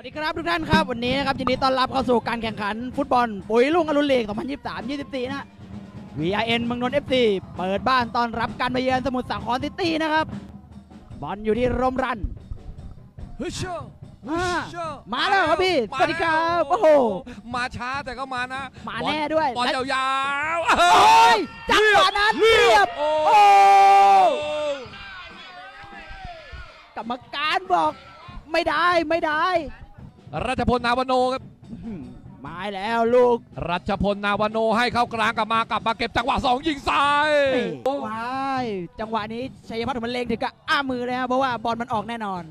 วัสดีครับทุกท่านครับ วันนี้นะครับยินดีต้อนรับเข้าสู่การแข่งขัน ฟุตบอลปุ๋ยลุงอรุณลีก2023-24 นะ VRN เมืองนนท์ FC เปิดบ้านต้อนรับการมาเยือนสมุทรสาครซิตี้นะครับ บอลอยู่ที่รมรันเฮ้ยเชื่ออ่าเชื่อมาแล้วครับพี่มาสวัสดีครับแล้วโอ้โห มาช้าแต่ก็มานะมาบอลแน่ด้วยบอลและยาวๆโอ้ยจังหวะนั้นเรียบ โอ้โอ้กรรมการบอกไม่ได้ไม่ได้ รัชพลนาวโนครับอื้อหือมาแล้วลูก รัชพลนาวโนให้เข้ากลางกลับมากลับมาเก็บจังหวะสองยิงซ้ายนี่ว้ายจังหวะนี้ชัยพัฒน์ถูกมันเลงถึงกับอ้ามือเลยครับเพราะว่าบอลมันออกแน่นอน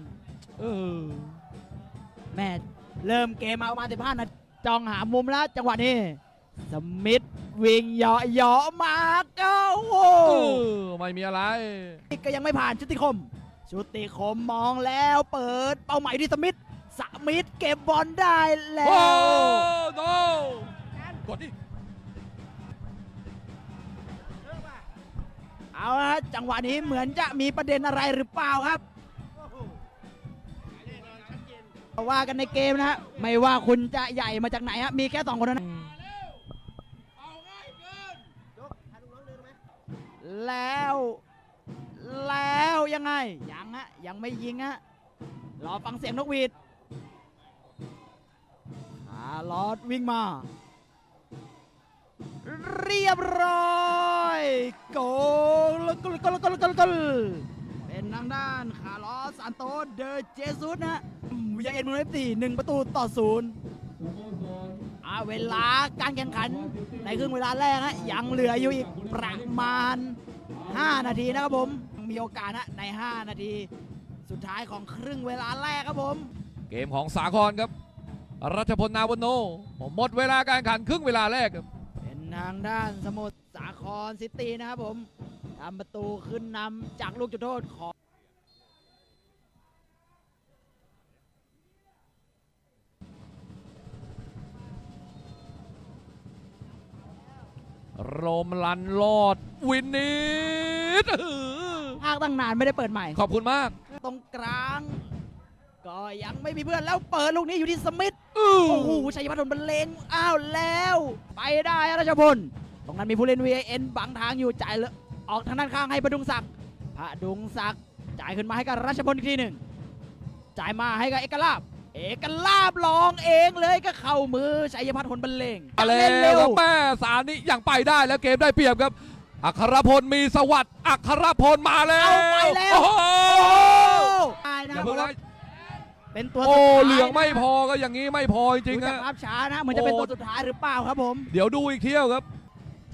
เออแม่เริ่มเกมมาประมาณ15นาทีจองหามุมแล้วจังหวะนี้ สมิธวิ่งเหยาะเหยาะมาก็โอ้โหเออไม่มีอะไรก็ยังไม่ผ่านชุติคม ชุติคมมองแล้วเปิดเป้าหมายที่สมิธส มิธเก็บบอลได้แล้โอ้วโนกดดิเอาละจังหวะนี้เหมือนจะมีประเด็นอะไรหรือเปล่าครับว่ากันในเกมนะฮะไม่ว่าคุณจะใหญ่มาจากไหนฮะมีแค่สองคนเท่านั้นแล้ว แล้วยังไงยังฮะยังไม่ยิงฮะรอฟังเสียงนกหวีดคาร์ ลอสวิ่งมา เรียบร้อยโกลกลกลกลกลกลเป็นทางด้านคาร์ลอสซานโตเดอเจซุสนะยังเอ็นมูเอฟซีหนึ่งประตูต่อศูนย์อาเวลาการแข่งขันในครึ่งเวลาแรกฮะยังเหลืออยู่อีกประมาณ 5 นาทีนะครับผม มีโอกาสนะใน 5 นาที สุดท้ายของครึ่งเวลาแรกครับผม เกมของสาครครับ รัชพลนาวโน หมดเวลาการแข่งขันครึ่งเวลาแรกครับ เป็นทางด้านสมุทรสาครซิตี้นะครับผมทำประตูขึ้นนำจากลูกจุดโทษของโรมลันรอด วินนิดอื้อภาคตั้งนานไม่ได้เปิดใหม่ ขอบคุณมาก ตรงกลาง ก็ยังไม่มีเพื่อนแล้วเปิดลูกนี้อยู่ที่สมิธอื้อโอ้โหชัยพัฒน์โดนบรรเลงอ้าวแล้ว ไปได้ราชพลตรงนั้นมีผู้เล่น VN บังทางอยู่จ่ายเลยออกทางด้านข้างให้พดุงศักดิ์พดุงศักดิ์จ่ายขึ้นมาให้กับราชพลอีกทีหนึ่งจ่ายมาให้กับเอกลาบเอกลาบลองเองเลยก็เข้ามือชัยพัฒน์ผลบรรเลงมาแล้เล่นเร็ววครับแม่สารนี้ยังไปได้แล้วเกมได้เปรียบครับ อัครพลมีสวัสดิ์อัครพลมาแล้วเอาไปแล้วโอ้โหโอ้ได้นะอย่าเพเพิ่งราะไล่ว่า เป็นตัวโอ้สุดท้ายเหลืองไม่นะพอก็อย่างนี้ไม่พอจริงดูๆจากนะภาพช้านะเหมือนจะเป็นโอ้ ตัวสุดท้ายหรือเปล่าครับผม เดี๋ยวดูอีกเที่ยวครับ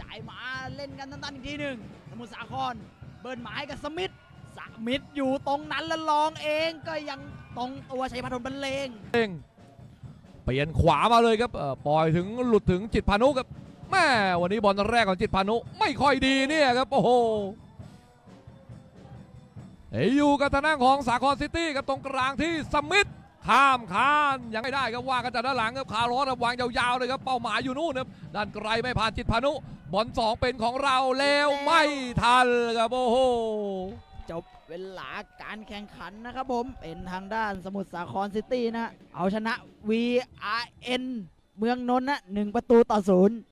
จ่ายมาเล่นกันตันๆอีกทีหนึ่งสมุทรสาคร เบิร์นหมายกับสมิธสมิธอยู่ตรงนั้นแล้วลองเองก็ยังตรงตัวชัยพัฒน์บรรเลง เองเปลี่ยนขวามาเลยครับเอ่อปล่อยถึงหลุดถึงจิตพานุครับแม่วันนี้บอลแรกของจิตพานุไม่ค่อยดีเนี่ยครับโอ้โหเอยู่กับทางด้านของสาครซิตี้ครับตรงกลางที่สมิธข้ามคานยังไม่ได้ครับว่ากันจากด้านหลังครับคาร์ลอสครับวางยาวๆเลยครับเป้าหมายอยู่นู่นครับด้านไกลไม่ผ่านจิตพานุบอลสองเป็นของเราแล้วไม่ทันครับโอ้โหจบเวลาการแข่งขันนะครับผมเป็นทางด้านสมุทรสาครซิตี้นะเอาชนะ VRN เมืองนนท์นะหนึ่งประตูต่อศูนย์